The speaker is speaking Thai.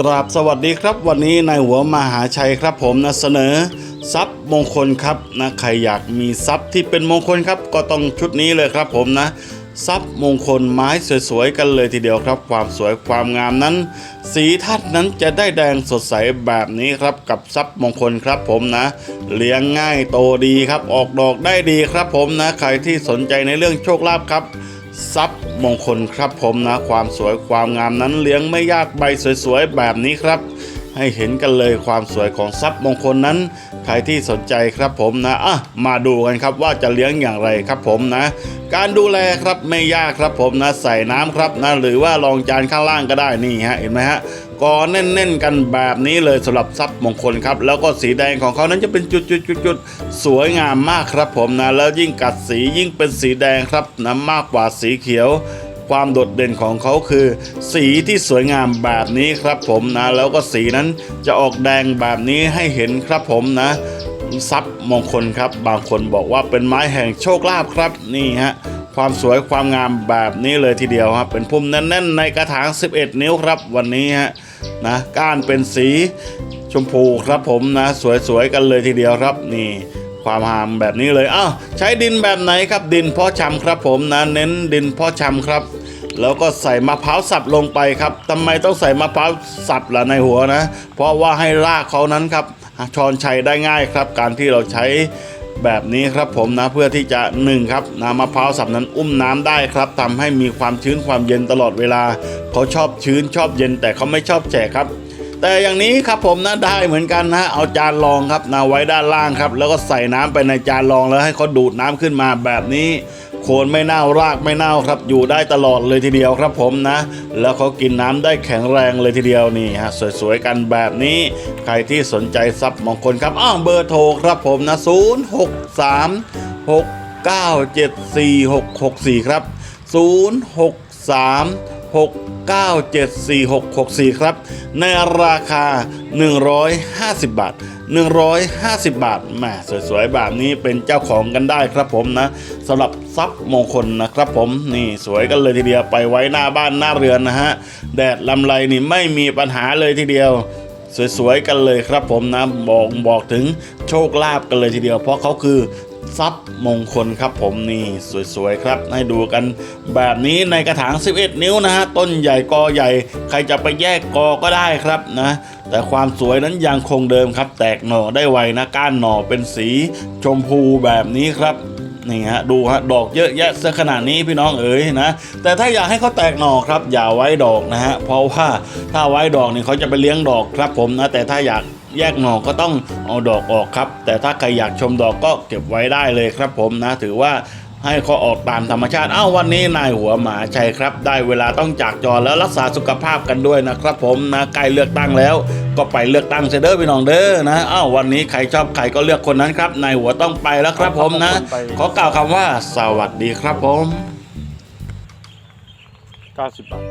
กราบสวัสดีครับวันนี้นายหัวมหาชัยครับผมนะเสนอทรัพย์มงคลครับนะใครอยากมีทรัพย์ที่เป็นมงคลครับ ก็ต้องชุดนี้เลยครับผมนะทรัพย์มงคลไม้สวยๆกันเลยทีเดียวครับ ความสวยความงามนั้น สีทัดนั้นจะได้แดงสดใสแบบนี้ครับกับทรัพย์มงคลครับผมนะ เลี้ยงง่ายโตดีครับ ออกดอกได้ดีครับผมนะ ใครที่สนใจในเรื่องโชคลาภครับ ทรัพย์มงคลครับผมนะ ความสวยความงามนั้นเลี้ยงไม่ยากใบสวยๆ แบบนี้ครับ ให้เห็นกันเลยความสวยของทรัพย์มงคลนั้น ใครที่สนใจครับผมนะอะมาดูกันครับว่าจะเลี้ยงอย่างไรครับผมนะ การดูแลครับไม่ยากครับผมนะ ใส่น้ำครับนะหรือว่ารองจานข้างล่างก็ได้นี่ฮะเห็นไหมฮะ กอแน่นๆกันแบบนี้เลยสำหรับทรัพย์มงคลครับ แล้วก็สีแดงของเขานั้นจะเป็นจุดๆๆๆสวยงามมากครับผมนะ แล้วยิ่งกัดสียิ่งเป็นสีแดงครับนะมากกว่าสีเขียวความโดดเด่นของเขาคือ สีที่สวยงามแบบนี้ครับผมนะ แล้วก็สีนั้นจะออกแดงแบบนี้ให้เห็นครับผมนะทรัพย์มงคลครับ บางคนบอกว่าเป็นไม้แห่งโชคลาภครับนี่ฮะ ความสวยความงามแบบนี้เลยทีเดียวครับ เป็นพุ่มแน่นๆในกระถาง 11 นิ้วครับ วันนี้ฮะนะก้านเป็นสีชมพูครับผมนะสวยๆกันเลยทีเดียวครับนี่ความหามแบบนี้เลยอ้าวใช้ดินแบบไหนครับดินพาะชำครับผมนะเน้นดินพาะชำครับ แล้วก็ใส่มะพร้าวสับลงไปครับทำไมต้องใส่มะพร้าวสับล่ะในหัวนะ เพราะว่าให้รากเขานั้นครับชอนชัยได้ง่ายครับ การที่เราใช้ แบบนี้ครับผมนะเพื่อที่จะหนึ่งครับน้ำมะพร้าวสับนั้นอุ้มน้ำได้ครับทำให้มีความชื้นความเย็นตลอดเวลาเขาชอบชื้นชอบเย็นแต่เขาไม่ชอบแฉะครับ แต่อย่างนี้ครับผมนะได้เหมือนกันนะเอาจานรองครับนะไว้ด้านล่างครับ แล้วก็ใส่น้ำไปในจานรองแล้วให้เขาดูดน้ำขึ้นมาแบบนี้โคนไม่เน่ารากไม่เน่าครับ อยู่ได้ตลอดเลยทีเดียวครับผมนะ แล้วเขากินน้ำได้แข็งแรงเลยทีเดียวนี่ฮะสวยๆกันแบบนี้ใครที่สนใจทรัพย์มงคลครับอ้าวเบอร์โทรครับผมนะ 0 6 3 6 9 7 4 6 6 4 ครับ 0 6 3 6974664 ครับ ในราคา 150 บาท 150 บาทแหมสวยๆ แบบนี้เป็นเจ้าของกันได้ครับผมนะสำหรับทรัพย์มงคลนะครับผมนี่สวยกันเลยทีเดียวไปไว้หน้าบ้านหน้าเรือนนะฮะ แดดลำไรนี่ไม่มีปัญหาเลยทีเดียวสวยๆ กันเลยครับผมนะบอกบอกถึงโชคลาภกันเลยทีเดียว เพราะเขาคือ ทรัพย์มงคลครับผมนี่สวยๆครับ ให้ดูกันแบบนี้ในกระถาง 11 นิ้วนะฮะต้นใหญ่กอใหญ่ ใครจะไปแยกกอก็ได้ครับนะแต่ความสวยนั้นยังคงเดิมครับ แตกหน่อได้ไวนะก้านหน่อเป็นสีชมพูแบบนี้ครับนี่ฮะดูฮะดอกเยอะแยะซะขนาดนี้พี่น้องเอ๋ยนะแต่ถ้าอยากให้เขาแตกหน่อครับ อย่าไว้ดอกนะฮะเพราะว่าถ้าไว้ดอกนี่เขาจะไปเลี้ยงดอกครับผมนะแต่ถ้าอยาก แยกหน่อก็ต้องเอาดอกออกครับ แต่ถ้าใครอยากชมดอกก็เก็บไว้ได้เลยครับผมนะ ถือว่าให้เขาออกตามธรรมชาติอ้าววันนี้นายหัวหมาชัยครับ ได้เวลาต้องจากจอแล้วรักษาสุขภาพกันด้วยนะครับผมนะใกล้เลือกตั้งแล้ว ก็ไปเลือกตั้งเสยเด้อพี่น้องเด้อนะอ้าววันนี้ใครชอบใครก็เลือกคนนั้นครับนายหัวต้องไปแล้วครับผมนะ ขอกล่าวคำว่า สวัสดีครับผม90บาท